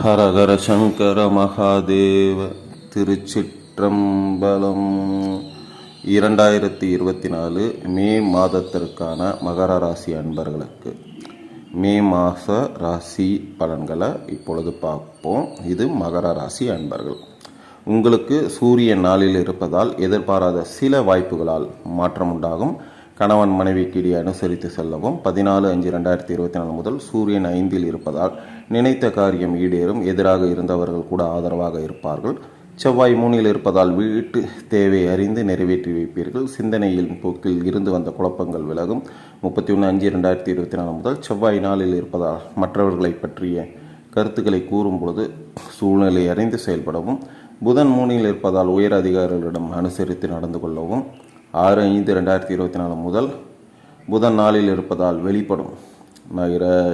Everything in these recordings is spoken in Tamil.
ஹரஹர சங்கர மகாதேவ திருச்சிற்றம்பலம். இரண்டாயிரத்தி இருபத்தி நாலு மே மாதத்திற்கான மகர ராசி அன்பர்களுக்கு. மே மாத ராசி பலன்களை இப்பொழுது பார்ப்போம். இது மகர ராசி அன்பர்கள். உங்களுக்கு சூரியன் நாளில் இருப்பதால் எதிர்பாராத சில வாய்ப்புகளால் மாற்றம் உண்டாகும் கணவன் மனைவிக்கு இடையே அனுசரித்து செல்லவும் பதினாலு அஞ்சு ரெண்டாயிரத்தி இருபத்தி நாலு முதல் சூரியன் ஐந்தில் இருப்பதால் நினைத்த காரியம் ஈடேறும். எதிராக இருந்தவர்கள் கூட ஆதரவாக இருப்பார்கள். செவ்வாய் மூனில் இருப்பதால் வீட்டு தேவை அறிந்து நிறைவேற்றி வைப்பீர்கள். சிந்தனையின் போக்கில் இருந்து வந்த குழப்பங்கள் விலகும். முப்பத்தி ஒன்று அஞ்சு ரெண்டாயிரத்தி இருபத்தி நாலு முதல் செவ்வாய் நாளில் இருப்பதால் மற்றவர்களை பற்றிய கருத்துக்களை கூறும் பொழுது சூழ்நிலை அறிந்து செயல்படவும் புதன் மூனில் இருப்பதால் உயர் அதிகாரிகளிடம் அனுசரித்து நடந்து கொள்ளவும் ஆறு ஐந்து ரெண்டாயிரத்தி இருபத்தி நாலு முதல் புதன் நாளில் இருப்பதால் வெளிப்படும்.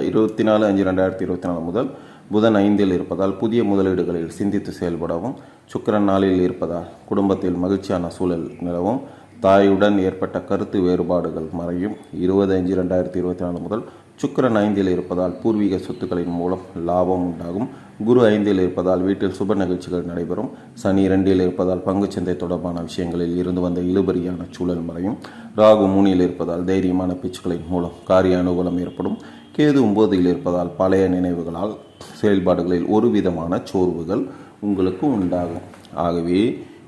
இருபத்தி நாலு அஞ்சு ரெண்டாயிரத்தி இருபத்தி நாலு முதல் புதன் ஐந்தில் இருப்பதால் புதிய முதலீடுகளில் சிந்தித்து செயல்படவும் சுக்கிரன் நாளில் இருப்பதால் குடும்பத்தில் மகிழ்ச்சியான சூழல் நிலவும் தாயுடன் ஏற்பட்ட கருத்து வேறுபாடுகள் மறையும். இருபது அஞ்சு ரெண்டாயிரத்தி இருபத்தி நாலு முதல் சுக்கரன் ஐந்தில் இருப்பதால் பூர்வீக சொத்துக்களின் மூலம் லாபம் உண்டாகும். குரு ஐந்தில் இருப்பதால் வீட்டில் சுப நிகழ்ச்சிகள் நடைபெறும். சனி இரண்டில் இருப்பதால் பங்குச்சந்தை தொடர்பான விஷயங்களில் இருந்து வந்த இழுபறியான சூழல் மறையும். ராகு மூனியில் இருப்பதால் தைரியமான பேச்சுக்களின் மூலம் காரிய அனுகூலம் ஏற்படும். கேது ஒம்போதில் இருப்பதால் பழைய நினைவுகளால் செயல்பாடுகளில் ஒரு விதமான சோர்வுகள் உங்களுக்கு உண்டாகும். ஆகவே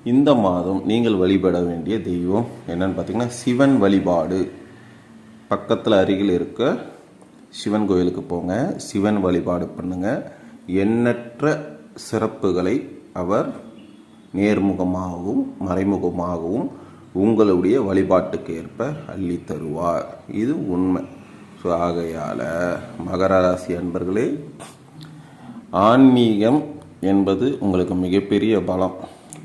இந்த மாதம் நீங்கள் வழிபட வேண்டிய தெய்வம் என்னன்னு பார்த்தீங்கன்னா சிவன் வழிபாடு. பக்கத்தில் அருகில் இருக்க சிவன் கோயிலுக்கு போங்க சிவன் வழிபாடு பண்ணுங்க. எண்ணற்ற சிறப்புகளை அவர் நேர்முகமாகவும் மறைமுகமாகவும் உங்களுடைய வழிபாட்டுக்கு ஏற்ப அள்ளி தருவார். இது உண்மை. ஸோ ஆகையால் மகர ராசி அன்பர்களே ஆன்மீகம் என்பது உங்களுக்கு மிகப்பெரிய பலம்.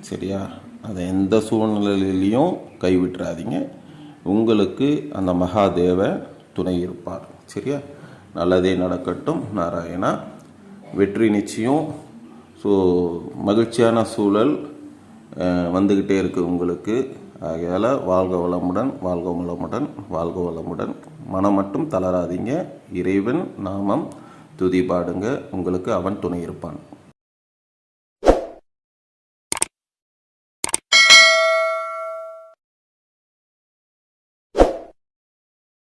சரியா? அதை எந்த சூழ்நிலையிலையும் கைவிட்டுறாதீங்க. உங்களுக்கு அந்த மகாதேவ துணை இருப்பார். சரியா? நல்லதே நடக்கட்டும் நாராயணா. வெற்றி நிச்சயம். ஸோ மகிழ்ச்சியான சூழல் வந்துக்கிட்டே இருக்குது உங்களுக்கு. ஆகையால் வாழ்க வளமுடன் வாழ்க வளமுடன் வாழ்க வளமுடன். மனம் மட்டும் தளராதீங்க. இறைவன் நாமம் துதி பாடுங்க உங்களுக்கு அவன் துணை இருப்பான்.